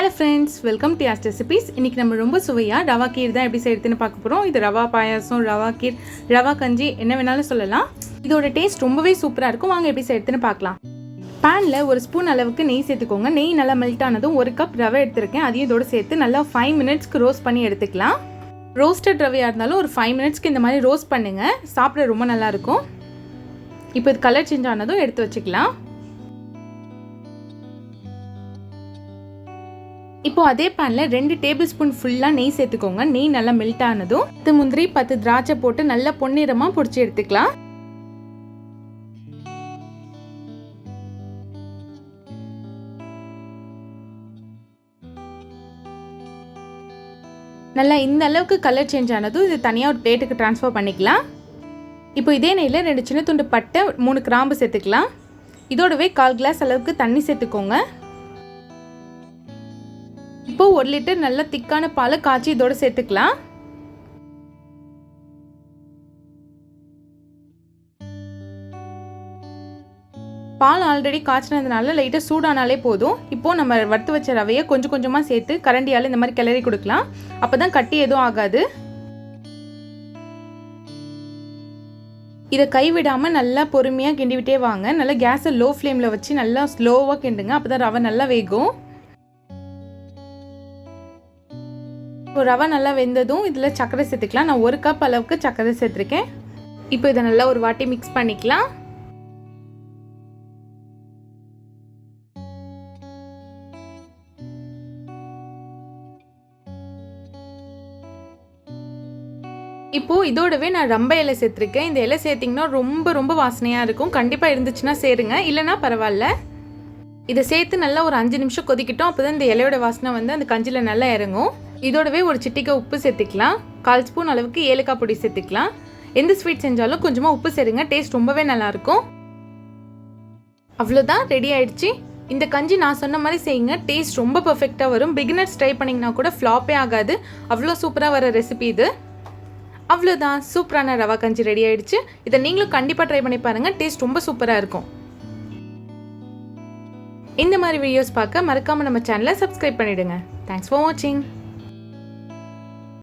Hello friends welcome to ஆஸ்ட் recipes இன்றைக்கி நம்ம ரொம்ப சுவையாக ரவா கீர் தான் எப்படி செய்யறதுன்னு பார்க்க போகிறோம் இது ரவா பாயாசம் ரவா கீர் ரவா கஞ்சி என்ன வேணாலும் சொல்லலாம். இதோட டேஸ்ட் ரொம்பவே சூப்பராக இருக்கும். வாங்க எப்படி செய்யறதுன்னு பார்க்கலாம். பேனில் ஒரு ஸ்பூன் அளவுக்கு நெய் சேர்த்துக்கோங்க. நெய் நல்லா மெல்ட் ஆனதும் ஒரு கப் ரவை எடுத்திருக்கேன். அதையும் இதோட சேர்த்து நல்லா ஃபைவ் மினிட்ஸ்க்கு ரோஸ்ட் பண்ணி எடுத்துக்கலாம். ரோஸ்டட் ரவையாக இருந்தாலும் ஒரு ஃபைவ் மினிட்ஸ்க்கு இந்த மாதிரி ரோஸ்ட் பண்ணுங்கள் சாப்பிட ரொம்ப நல்லாயிருக்கும் இப்போ இது கலர் சேஞ்ச் ஆனதும் எடுத்து வச்சுக்கலாம். இப்போ அதே பேனில் ரெண்டு டேபிள் ஸ்பூன் ஃபுல்லாக நெய் சேர்த்துக்கோங்க. நெய் நல்லா மெல்ட் ஆனதும் பத்து முந்திரி பத்து திராட்சை போட்டு நல்லா பொன்னிறமாக பொடிச்சு எடுத்துக்கலாம். நல்லா இந்த அளவுக்கு கலர் சேஞ்ச் ஆனதும் இது தனியாக ஒரு பிளேட்டுக்கு ட்ரான்ஸ்ஃபர் பண்ணிக்கலாம். இப்போ இதே நெய்யில் ரெண்டு சின்ன துண்டு பட்டை மூணு கிராம்பு சேர்த்துக்கலாம். இதோடவே கால் கிளாஸ் அளவுக்கு தண்ணி சேர்த்துக்கோங்க. இப்போ ஒரு லிட்டர் நல்ல திக்கான பாலை காய்ச்சி இதோட சேர்த்துக்கலாம். பால் ஆல்ரெடி காய்ச்சினதுனால லைட்டாக சூடானாலே போதும். இப்போது நம்ம வறுத்து வச்ச ரவையை கொஞ்சம் கொஞ்சமாக சேர்த்து கரண்டியால் இந்த மாதிரி கிளறி கொடுக்கலாம். அப்போ தான் கட்டி எதுவும் ஆகாது. இதை கைவிடாமல் நல்லா பொறுமையாக கிண்டிவிட்டே வாங்க. நல்லா கேஸை லோ ஃப்ளேமில் வச்சு நல்லா ஸ்லோவாக கிண்டுங்க. அப்போ தான் ரவை நல்லா வேகும். இப்போ ரவை நல்லா வெந்ததும் இதில் சர்க்கரை சேர்த்துக்கலாம். நான் ஒரு கப் அளவுக்கு சர்க்கரை சேர்த்துருக்கேன். இப்போ இதை நல்லா ஒரு வாட்டி மிக்ஸ் பண்ணிக்கலாம். இப்போது இதோடவே நான் ரொம்ப இலை சேர்த்துருக்கேன். இந்த இலை சேர்த்திங்கன்னா ரொம்ப ரொம்ப வாசனையாக இருக்கும். கண்டிப்பாக இருந்துச்சுன்னா சேருங்க. இல்லைனா பரவாயில்ல. இதை சேர்த்து நல்லா ஒரு அஞ்சு நிமிஷம் கொதிக்கிட்டோம். அப்போ தான் இந்த இலையோட வாசனை வந்து அந்த கஞ்சியில் நல்லா இறங்கும். இதோடவே ஒரு சிட்டிக்கை உப்பு சேர்த்துக்கலாம். கால் ஸ்பூன் அளவுக்கு ஏலக்காய் பொடி சேர்த்துக்கலாம். எந்த ஸ்வீட் செஞ்சாலும் கொஞ்சமாக உப்பு சேருங்க. டேஸ்ட் ரொம்பவே நல்லாயிருக்கும். அவ்வளோதான் ரெடி ஆயிடுச்சு. இந்த கஞ்சி நான் சொன்ன மாதிரி செய்யுங்க. டேஸ்ட் ரொம்ப பர்ஃபெக்டாக வரும். பிகினர்ஸ் ட்ரை பண்ணிங்கன்னா கூட ஃப்ளாப்பே ஆகாது. அவ்வளோ சூப்பராக வர ரெசிபி இது. அவ்வளோதான் சூப்பரான ரவா கஞ்சி ரெடி ஆயிடுச்சு. இதை நீங்களும் கண்டிப்பாக ட்ரை பண்ணி பாருங்கள் டேஸ்ட் ரொம்ப சூப்பராக இருக்கும். இந்த மாதிரி வீடியோஸ் பார்க்க மறக்காமல் நம்ம சேனலை சப்ஸ்கிரைப் பண்ணிவிடுங்க தேங்க்ஸ் ஃபார் வாட்சிங்